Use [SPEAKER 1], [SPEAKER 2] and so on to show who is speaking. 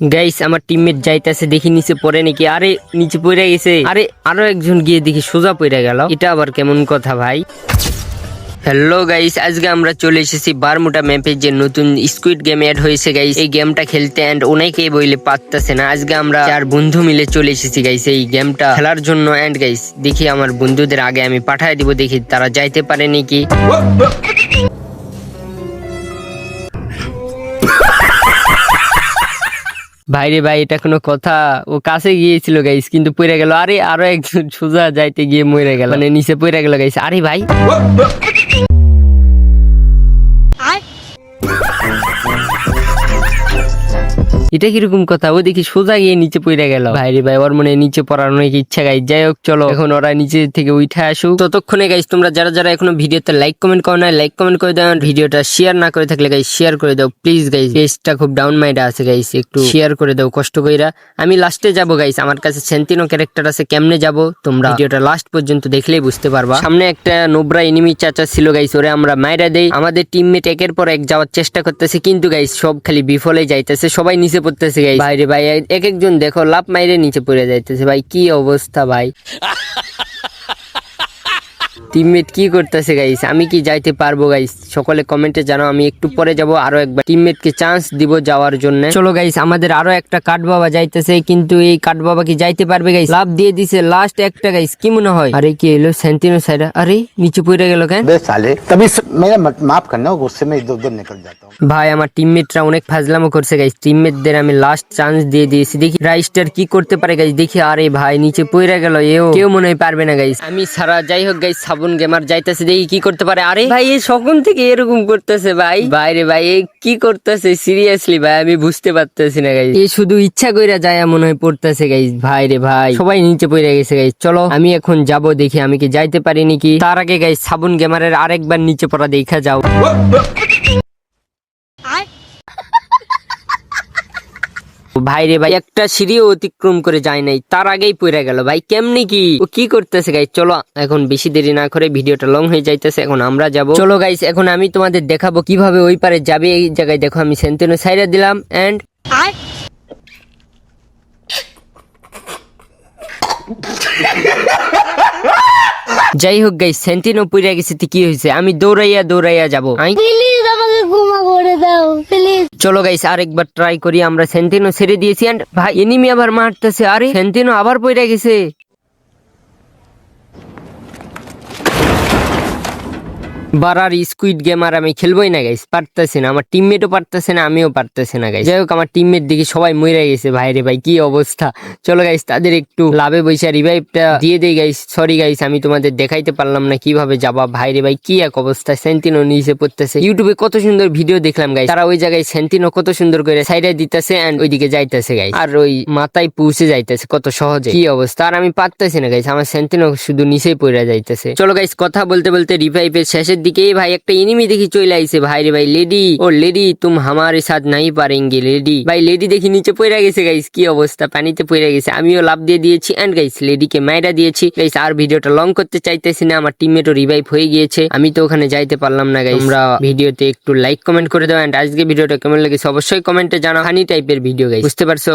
[SPEAKER 1] Guys আমার teammate যাইতেছে, দেখি নিচে পড়ে নাকি? আরে, নিচে পড়ে গেছে। আরে, আরও একজন গিয়ে দেখি সোজা পড়ে গেল। এটা আবার কেমন কথা ভাই? হ্যালো গাইস আজকে আমরা চলে এসেছি বারমুটা ম্যাপে যে নতুন স্কুইড গেম অ্যাড হয়েছে গাইস এই গেমটা খেলতে এন্ড অনেকেই বইলে পারতেছে না। আজকে আমরা চার বন্ধু মিলে চলে এসেছি গাইস এই গেমটা খেলার জন্য। এন্ড গাইস দেখি আমার বন্ধুদের আগে আমি পাঠায় দিব, দেখি তারা যাইতে পারে নাকি। ভাইরে ভাই, এটা কোনো কথা। ও কাছে গিয়েছিল গাইস কিন্তু পড়ে গেল। আরে আরও একজন সোজা যাইতে গিয়ে মরে গেল। মানে নিচে পড়ে গেল গাইস আরে ভাই। এটা কীরকম কথা? ও দেখি সোজা গিয়ে নিচে পড়ে গেল। ভাইরে ভাই, ওর মনে নিচে পড়ার অনেক ইচ্ছা গাইস যাই হোক, চলো। এখন ওরা নিচে থেকে উঠে আসুক। ততক্ষণে গাইস তোমরা যারা যারা এখনও ভিডিওতে লাইক কমেন্ট করো না লাইক কমেন্ট করে দাও। ভিডিওটা শেয়ার না করে থাকলে গাইস শেয়ার করে দাও। প্লিজ গাইস পেজটা খুব ডাউন মাইন্ড আছে গাইস একটু শেয়ার করে দাও, কষ্ট কইরা। আমি লাস্টে যাব গাইস আমার কাছে সেন্টিনো ক্যারেক্টার আছে, কেমনে যাব? তোমরা ভিডিওটা লাস্ট পর্যন্ত দেখলেই বুঝতে পারবা। সামনে একটা নোবরা এনিমি চাচা ছিল গাইস ওরে আমরা মাইরা দেই। আমাদের টিমমেট একের পর এক যাওয়ার চেষ্টা করতেছে, কিন্তু গাইস সব খালি বিফলে যাইতেছে। সবাই নিচে পড়তেছে গাইস বাইরে ভাই এক একজন দেখো লাভ মাইরে নিচে পড়ে যাইতেছে। ভাই, কি অবস্থা ভাই? টিমমেট কি করতেছে গাইস আমি কি যাইতে পারব গাইস সকলে কমেন্টে জানাও আমি একটু পরে যাব আরও একবার। টিমমেটকে চান্স দিব যাওয়ার জন্য। চলো গাইস আমাদের আরও একটা কাঠ বাবা যাইতেছে কিন্তু এই কাঠ বাবা কি যাইতে পারবে গাইস লাভ দিয়ে দিছে লাস্ট একটা গাইস কি মনে হয়? আরে কি এলো সেন্টিনো সাইডা আরে নিচে পড়ে গেল কেন?
[SPEAKER 2] সালে তবে মেরা মাফ করনা গুসসে মে দুদ নিকল যাতা
[SPEAKER 1] ভাই আমার টিমমেটরা অনেক ফাজলামো করছে গাইস টিমমেটদের আমি লাস্ট চান্স দিয়ে দিয়েছি। দেখি রাইস্টার কি করতে পারে গাইস দেখি আরে ভাই নিচে পড়ে গেল এও। কেউ মনে হয় পারবে না গাইস আমি সারা যাই হোক গাইস সাব সাবুন গেমার যাইতেছে দেখি কি করতে পারে? আরে ভাই এই সকল থেকে এরকম করতেছে ভাই। বাইরে ভাই এই কি করতেছে? সিরিয়াসলি ভাই, আমি বুঝতে পারতেছি না গাই এই শুধু ইচ্ছা কইরা যায় মনে হয় পড়তেছে গাই ভাই রে ভাই, সবাই নিচে পড়ে গেছে গাই চলো, আমি এখন যাব দেখি আমি কি যাইতে পারি নাকি। তার আগে গাই সাবুন গেমারের আরেকবার নিচে পড়া দেখা যাও। ভাই রে ভাই, একটা সিঁড়িও অতিক্রম করে যায় নাই, তার আগেই পড়ে গেল। ভাই, কেমনি কি? ও কি করতেছে গাইস চলো, এখন বেশি দেরি না করে ভিডিওটা লং হয়ে যাইতেছে, এখন আমরা যাব। চলো গাইস এখন আমি তোমাদের দেখাবো কীভাবে ওই পারে যাবে। এই জায়গায় দেখো, আমি সেন্টেনো সাইডে দিলাম এন্ড যাই হোক গাইস সেন্টিনো পড়ে গেছে কি হয়েছে আমি দৌড়াইয়া দৌড়াইয়া যাব।
[SPEAKER 3] ক্ষমা করে দাও প্লিজ
[SPEAKER 1] চলো গাইস আরেকবার ট্রাই করি, আমরা সেন্টিনো ছেড়ে দিয়েছি এন্ড ভাই এনিমি আবার মারতেছে, আরে সেন্টিনো আবার পড়ে গেছে। বারার স্কুইড গেম আর আমি খেলবোই না গাইস পারতেছি না। আমার টিমমেটও পারতেছে না, আমিও পারতেছি না গাইস যাই হোক আমার টিমমেট দেখি সবাই মরে গেছে। ভাইরে ভাই, কি অবস্থা? চলো গাইস তাদের একটু লাভে বৈশা রিভাইভটা দিয়ে দেই গাইস সরি গাইস আমি তোমাদের দেখাইতে পারলাম না কীভাবে যাবা। ভাইরে ভাই, কি এক অবস্থা। সেন্টিনো নিচে পড়তেছে। ইউটিউবে কত সুন্দর ভিডিও দেখলাম গাইস তারা ওই জায়গায় সেন্টিনো কত সুন্দর করে সাইডে দিতেছে এন্ড ওইদিকে যাইতেছে গাইস আর ওই মাথায় পৌঁছে যাইতেছে, কত সহজে। কি অবস্থা? আর আমি পারতেছি না গাইস আমার সেন্টিনো শুধু নিচেই পড়ে যাইতেছে। চলো গাইস কথা বলতে বলতে রিভাইভের শেষের দিকে ভাই, একটা এনিমি দেখি চলে আইছে। ভাই রে ভাই লেডি ও লেডি তুম হামারে সাথ নাই পারেঙ্গে লেডি ভাই লেডি দেখি নিচে পড়ে গেছে গাইস কি অবস্থা? পানিতে পড়ে গেছে। আমিও লাভ দিয়ে দিয়েছি এন্ড গাইস লেডিকে মাইরা দিয়েছি। গাইস আর ভিডিওটা লং করতে চাইতেছি না, আমার টিমমেটও রিভাইভ হয়ে গিয়েছে। আমি তো ওখানে যাইতে পারলাম না গাইস তোমরা ভিডিওতে একটু লাইক কমেন্ট করে দাও এন্ড আজকে ভিডিওটা কেমন লেগেছে অবশ্যই কমেন্টে জানাও। হানি টাইপের ভিডিও গাইস বুঝতে পারছ?